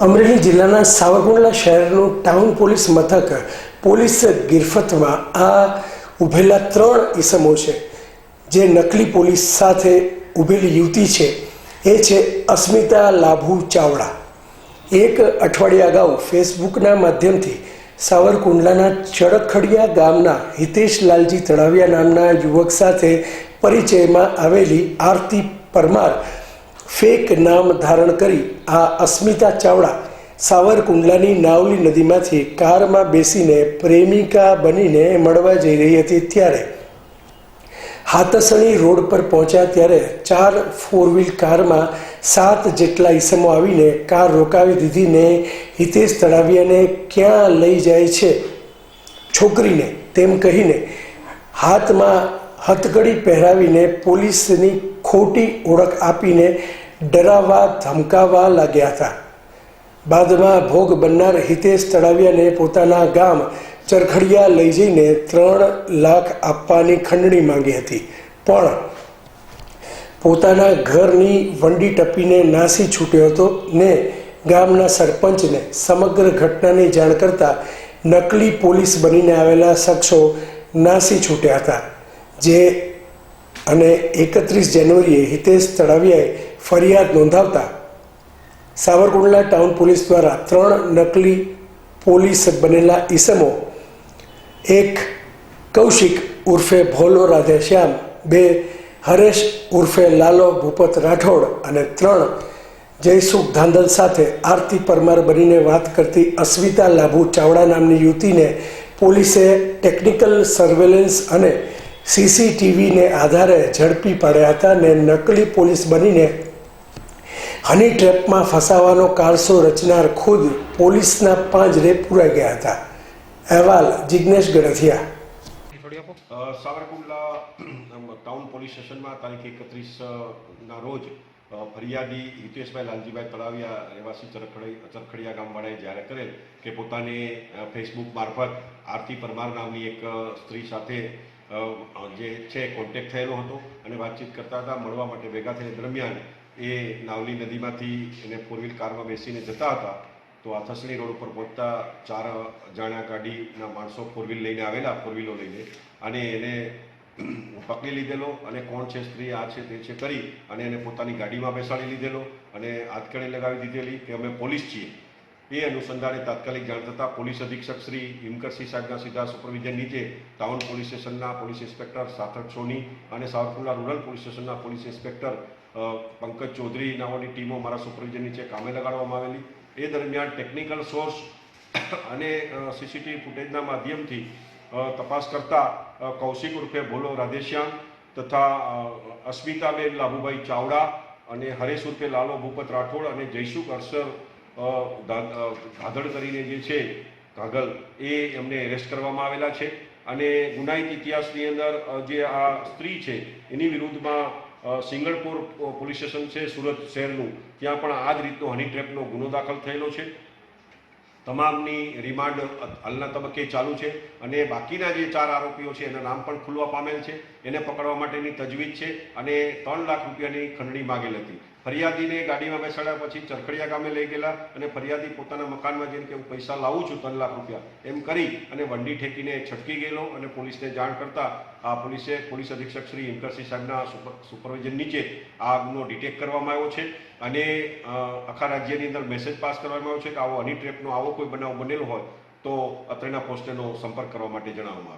અમરેલી જિલ્લાના સાવરકુંડલા શહેરનું town police મથક પોલીસ ગિરફતમાં આ ઉભેલા ત્રણ ઈસમો છે. જે નકલી પોલીસ સાથે ઉભેલી યુવતી છે. એ છે અસ્મિતા લાભુ ચાવડા. એક અઠવાડિયા અગાઉ ફેસબુકના માધ્યમથી સાવરકુંડલાના ચડખડિયા ગામના હિતેશ લાલજી તળાવિયા નામના યુવક સાથે પરિચયમાં આવેલી આરતી પરમાર ફેક નામ ધારણ કરી આ અસ્મિતા ચાવડા સાવરકુંડલાની નાવલી નદીમાંથી કારમાં બેસીને પ્રેમિકા બનીને મળવા જઈ રહી હતી ત્યારે. હાથસણી રોડ પર પહોંચ્યા ત્યારે ચાર ફોર વ્હીલ કારમાં સાત જેટલા ઈસમો આવીને કાર રોકાવી દીધીને હિતેશ તળાવિયાને ક્યાં લઈ જાય છે? છોકરીને, તેમ કહીને હાથમાં હથકડી પહેરાવીને પોલીસની ખોટી ઓળખ આપીને ડરાવવા, ધમકાવવા લાગ્યા હતા. બાદમાં ભોગ બનનાર હિતેશ તળાવિયાને પોતાના ગામ ચરખડિયા લઈ જઈને ત્રણ લાખ આપવાની ખંડણી માંગી હતી. પણ પોતાના ઘરની વંડી ટપીને નાસી છૂટ્યો હતો ને ગામના સરપંચને સમગ્ર ઘટનાની જાણ કરતા નકલી પોલીસ બનીને આવેલા શખ્સો નાસી છૂટ્યા હતા, જે અને એકત્રીસ જાન્યુઆરીએ હિતેશ તળાવિયાએ ફરિયાદ નોંધાવતા સાવરકુંડલા ટાઉન પોલીસ દ્વારા ત્રણ નકલી પોલીસ બનેલા ઈસમો, એક કૌશિક ઉર્ફે ભોલો રાધેશ્યામ બે હરેશ ઉર્ફે લાલો ભૂપત રાઠોડ અને ત્રણ જયસુખ ધાંધલ સાથે આરતી પરમાર બનીને વાત કરતી અસ્મિતા લાભુ ચાવડા નામની યુવતીને પોલીસે ટેકનિકલ સર્વેલન્સ અને સીસીટીવીને આધારે ઝડપી પાડ્યા હતા ને નકલી પોલીસ બનીને હની ટ્રેપમાં ફસાવાનો કારસો રચનાર ખુદ પોલીસના પાંજરે પૂરાઈ ગયા હતા. અહેવાલ જિજ્ઞેશ ગણથિયા સાવરકુંડલા ટાઉન પોલીસ સ્ટેશનમાં તારીખ એકત્રીસ ના રોજ ફરિયાદી હિતેશભાઈ લાલજીભાઈ તળાવિયા રહેવાસી ચરખડી ચરખડિયા ગામવાળાએ જાહેર કરેલ કે પોતાને ફેસબુક મારફત આરતી પરમાર નામની એક સ્ત્રી સાથે જે છે કોન્ટેક્ટ થયેલો હતો અને વાતચીત કરતા હતા, મળવા માટે ભેગા થઈને દરમિયાન એ નાવલી નદીમાંથી એને ફોર વ્હીલ કારમાં બેસીને જતા હતા. તો આ થસણી રોડ ઉપર પહોંચતા ચાર જાણ્યા ગાડીના માણસો ફોર વ્હીલ લઈને આવેલા ફોર વ્હીલો લઈને. અને એને પકડી લીધેલો અને કોણ છે સ્ત્રી, આ છે તે છે કરી અને એને પોતાની ગાડીમાં બેસાડી લીધેલો અને હાથકડી લગાવી દીધેલી કે અમે પોલીસ છીએ. એ અનુસંધાને તાત્કાલિક જાણ થતાં પોલીસ અધિક્ષક શ્રી હિમકરસિંહ સાહેબના સીધા સુપરવિઝન નીચે ટાઉન પોલીસ સ્ટેશનના પોલીસ ઇન્સ્પેક્ટર સાર્થક સોની અને સાવરકુંડલા રૂરલ પોલીસ સ્ટેશનના પોલીસ ઇન્સ્પેક્ટર પંકજ ચૌધરી નામની ટીમો મારા સુપરવિઝન નીચે કામે લગાડવામાં આવેલી. એ દરમિયાન ટેકનિકલ સોર્સ અને સીસીટીવી ફૂટેજના માધ્યમથી તપાસ કરતા કૌશિક ઉર્ફે ભોલો રાધેશ્યામ તથા અસ્મિતાબેન લાભુભાઈ ચાવડા અને હરેશ ઉર્ફે લાલો ભૂપત રાઠોડ અને જયસુખ અરસર ધાધડ કરીને જે છે, કાગલ, એ એમને એરેસ્ટ કરવામાં આવેલા છે. અને ગુનાહિત ઇતિહાસની અંદર જે આ સ્ત્રી છે, એની વિરુદ્ધમાં સિંગળપુર પોલીસ સ્ટેશન છે, સુરત શહેરનું. ત્યાં પણ આ જ રીતનો હની ટ્રેપનો ગુનો દાખલ થયેલો છે. તમામની રિમાન્ડ હાલના તબક્કે ચાલુ છે. અને બાકીના જે ચાર આરોપીઓ છે, એના નામ પણ ખુલવા પામેલ છે. એને પકડવા માટેની તજવીજ છે અને ત્રણ લાખ રૂપિયાની ખંડણી માગેલ હતી. ફરિયાદીને ગાડીમાં બેસાડ્યા પછી ચરખડિયા ગામે લઈ ગયેલા અને ફરિયાદી પોતાના મકાનમાં જઈને કે હું પૈસા લાવું છું ત્રણ લાખ રૂપિયા, એમ કરી અને વંડી ઠેકીને છટકી ગયેલો અને પોલીસને જાણ કરતા આ પોલીસે પોલીસ અધિક્ષક શ્રી હિમકરસિંહ સાહેબના સુપર સુપરવિઝન નીચે આ ગુનો ડિટેક્ટ કરવામાં આવ્યો છે અને આખા રાજ્યની અંદર મેસેજ પાસ કરવામાં આવ્યો છે કે આવો હની ટ્રેપનો આવો કોઈ બનાવ બનેલો હોય તો અત્રેના પોસ્ટેનો સંપર્ક કરવા માટે જણાવવામાં આવે.